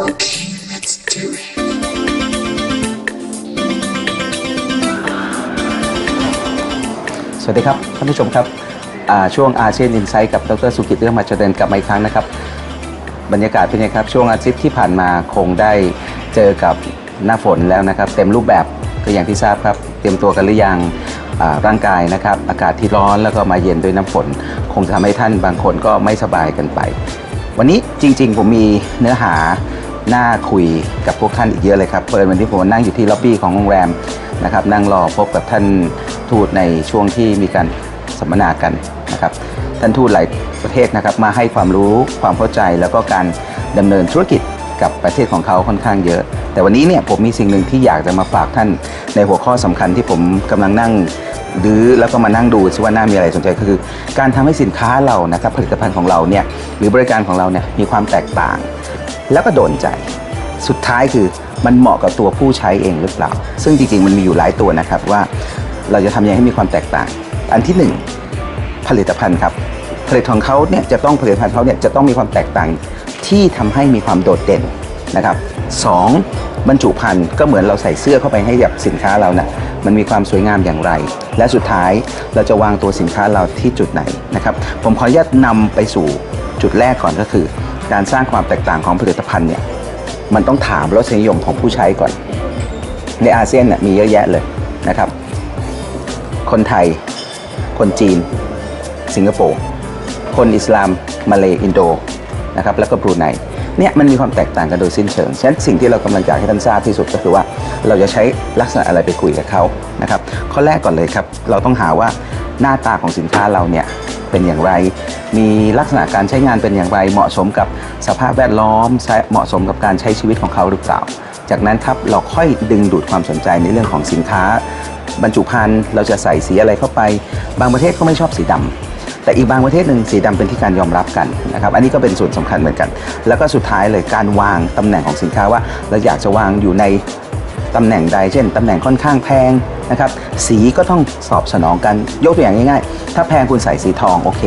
Okay, let's do it. สวัสดีครับท่านผู้ชมครับช่วงอาเซียนอินไซต์กับดรสุกิตเรื่องมาจเดินกลับมาอีกครั้งนะครับ บรรยากาศเป็นไงครับ ช่วงอาทิตย์ที่ผ่านมาคงได้เจอกับหน้าฝนแล้วนะครับ เต็มรูปแบบก็อย่างที่ทราบครับ เตรียมตัวกันหรือยังร่างกายนะครับ อากาศที่ร้อนแล้วก็มาเย็นด้วยน้ำฝน คงจะทำให้ท่านบางคนก็ไม่สบายกันไป วันนี้จริงๆ ผมมีเนื้อหา น่าคุยกับพวกท่านอีกเยอะเลยครับเปิดวันนี้ผมนั่งอยู่ที่ล็อบบี้ของโรงแรมนะครับนั่งรอพบกับท่านทูตในช่วงที่มีการสัมมนากันนะครับท่านทูตหลายประเทศนะครับมาให้ความรู้ความเข้าใจแล้วก็การดำเนินธุรกิจกับประเทศของเขาค่อนข้างเยอะ แต่วันนี้เนี่ยผมมีสิ่งหนึ่งที่อยากจะมาฝากท่านในหัวข้อสำคัญที่ผมกำลังนั่งดื้อแล้วก็มานั่งดูซิว่าน่ามีอะไรสนใจก็คือ การทำให้สินค้าเรานะครับผลิตภัณฑ์ของเราเนี่ยหรือบริการของเราเนี่ยมีความแตกต่าง แล้วก็โดนใจ สุดท้ายคือมันเหมาะกับตัวผู้ใช้เองหรือเปล่า ซึ่งจริงๆมันมีอยู่หลายตัวนะครับว่าเราจะทำยังไงให้มีความแตกต่าง อันที่หนึ่งผลิตภัณฑ์ครับผลิตของเขาเนี่ยจะต้องผลิตภัณฑ์เขาเนี่ยจะต้องมีความแตกต่างที่ทำให้มีความโดดเด่นนะครับสองบรรจุภัณฑ์ก็เหมือนเราใส่เสื้อเข้าไปให้กับสินค้าเรานะมันมีความสวยงามอย่างไร และสุดท้ายเราจะวางตัวสินค้าเราที่จุดไหนนะครับผมขออนุญาตนำไปสู่จุดแรกก่อนก็คือ การสร้างความแตกต่างของผลิตภัณฑ์เนี่ยมันต้องถามรสนิยมของผู้ใช้ก่อน ในอาเซียนน่ะมีเยอะแยะเลยนะครับ คนไทย คนจีน สิงคโปร์คนอิสลาม มาเลอินโดนะครับแล้วก็บรูไนเนี่ยมันมีความแตกต่างกันโดยสิ้นเชิง ฉะนั้นสิ่งที่เรากำลังจะให้ท่านทราบที่สุดก็คือว่า เราจะใช้ลักษณะอะไรไปคุยกับเขานะครับข้อแรกก่อนเลยครับ เราต้องหาว่า หน้าตาของสินค้าเราเนี่ยเป็นอย่างไร มีลักษณะการใช้งานเป็นอย่างไร เหมาะสมกับสภาพแวดล้อมเหมาะสมกับการใช้ชีวิตของเขาหรือเปล่า จากนั้นครับเราค่อยดึงดูดความสนใจในเรื่องของสินค้า บรรจุภัณฑ์เราจะใส่สีอะไรเข้าไป บางประเทศก็ไม่ชอบสีดำแต่อีกบางประเทศหนึ่งสีดำเป็นที่การยอมรับกันนะครับอันนี้ก็เป็นส่วนสำคัญเหมือนกัน แล้วก็สุดท้ายเลยการวางตำแหน่งของสินค้าว่าเราอยากจะวางอยู่ใน ตำแหน่งใดเช่นตำแหน่งค่อนข้างแพงนะครับสีก็ต้องสอบสนองกันยกตัวอย่างง่ายๆ ถ้าแพงคุณใส่สีทองโอเค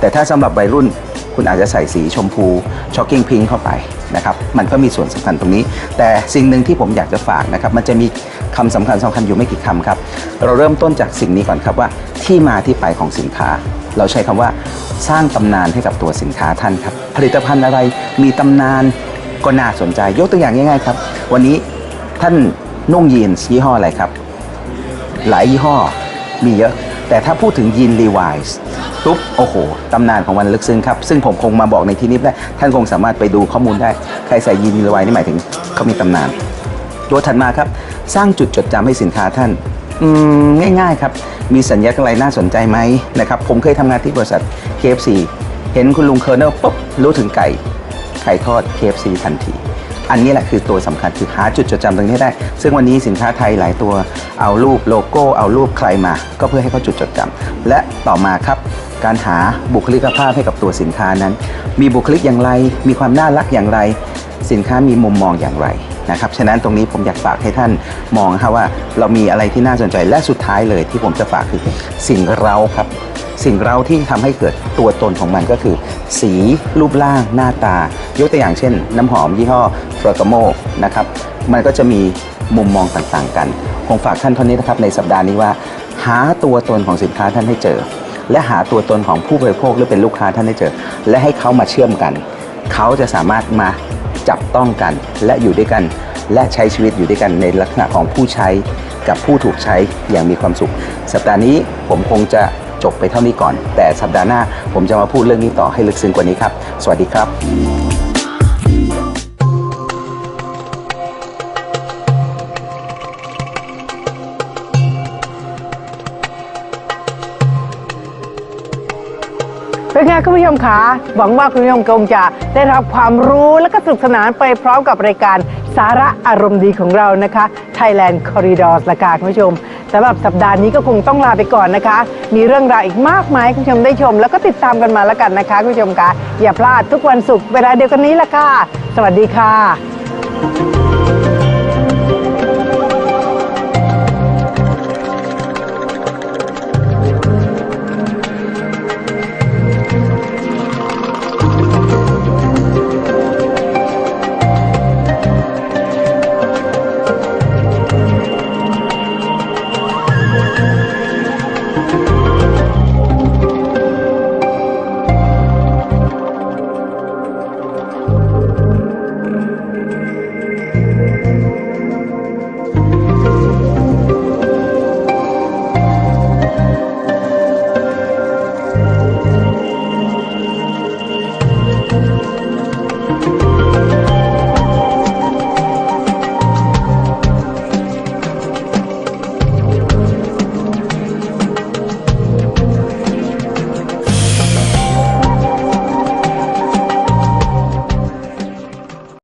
แต่ถ้าสำหรับวัยรุ่นคุณอาจจะใส่สีชมพูช็อกกิ้งพิงเข้าไปนะครับมันก็มีส่วนสำคัญตรงนี้ แต่สิ่งหนึ่งที่ผมอยากจะฝากนะครับมันจะมีคำสำคัญสำคัญอยู่ไม่กี่คำครับ เราเริ่มต้นจากสิ่งนี้ก่อนครับว่าที่มาที่ไปของสินค้า เราใช้คำว่าสร้างตำนานให้กับตัวสินค้าท่านครับผลิตภัณฑ์อะไรมีตำนานก็น่าสนใจยกตัวอย่างง่ายๆครับ วันนี้ท่าน นุ่งยีนยี่ห้ออะไรครับ หลายยี่ห้อมีเยอะ แต่ถ้าพูดถึงยีนรีไวส์ปุ๊บโอ้โหตำนานของมันลึกซึ้งครับ ซึ่งผมคงมาบอกในที่นี้ได้ ท่านคงสามารถไปดูข้อมูลได้ ใครใส่ยีนรีไวส์นี่หมายถึงเขามีตำนานตัวถัดมาครับ สร้างจุดจดจำให้สินค้าท่านง่ายๆครับ มีสัญญาอะไรน่าสนใจไหมนะครับผมเคยทำงานที่บริษัท KFC เห็นคุณลุงเคอร์เนลปุ๊บรู้ถึงไก่ไก่ทอด KFC ทันที อันนี้แหละคือตัวสำคัญคือหาจุดจดจำตรงนี้ได้ ซึ่งวันนี้สินค้าไทยหลายตัวเอารูปโลโก้เอารูปใครมา ก็เพื่อให้เขาจุดจดจำและต่อมาครับการหาบุคลิกภาพให้กับตัวสินค้านั้น มีบุคลิกอย่างไร มีความน่ารักอย่างไร สินค้ามีมุมมองอย่างไรนะครับ ฉะนั้นตรงนี้ผมอยากฝากให้ท่านมองครับว่าเรามีอะไรที่น่าสนใจและสุดท้ายเลยที่ผมจะฝากคือสิ่งเราครับ สิ่งเราที่ทำให้เกิดตัวตนของมันก็คือ สีรูปร่างหน้าตา ยกตัวอย่างเช่น น้ำหอมยี่ห้อฟรากโมนะครับมันก็จะมีมุมมองต่างๆ กัน คงฝากท่านเท่านี้นะครับในสัปดาห์นี้ว่า หาตัวตนของสินค้าท่านให้เจอ และหาตัวตนของผู้บริโภคหรือเป็นลูกค้าท่านให้เจอ และให้เขามาเชื่อมกัน เขาจะสามารถมาจับต้องกันและอยู่ด้วยกัน และใช้ชีวิตอยู่ด้วยกันในลักษณะของผู้ใช้กับผู้ถูกใช้อย่างมีความสุข สัปดาห์นี้ผมคงจะ จบไปเท่านี้ก่อน แต่สัปดาห์หน้าผมจะมาพูดเรื่องนี้ต่อให้ลึกซึ้งกว่านี้ครับ สวัสดีครับเป็นไงคุณผู้ชมคะหวังว่าคุณผู้ชมคงจะได้รับความรู้และก็สนุกสนานไปพร้อมกับรายการสาระอารมณ์ดีของเรานะคะ Thailand Corridors ละค่ะคุณผู้ชม สำหรับสัปดาห์นี้ก็คงต้องลาไปก่อนนะคะ มีเรื่องราวอีกมากมายคุณผู้ชมได้ชม แล้วก็ติดตามกันมาแล้วกันนะคะคุณผู้ชมคะอย่าพลาดทุกวันศุกร์เวลาเดียวกันนี้ละค่ะ สวัสดีค่ะ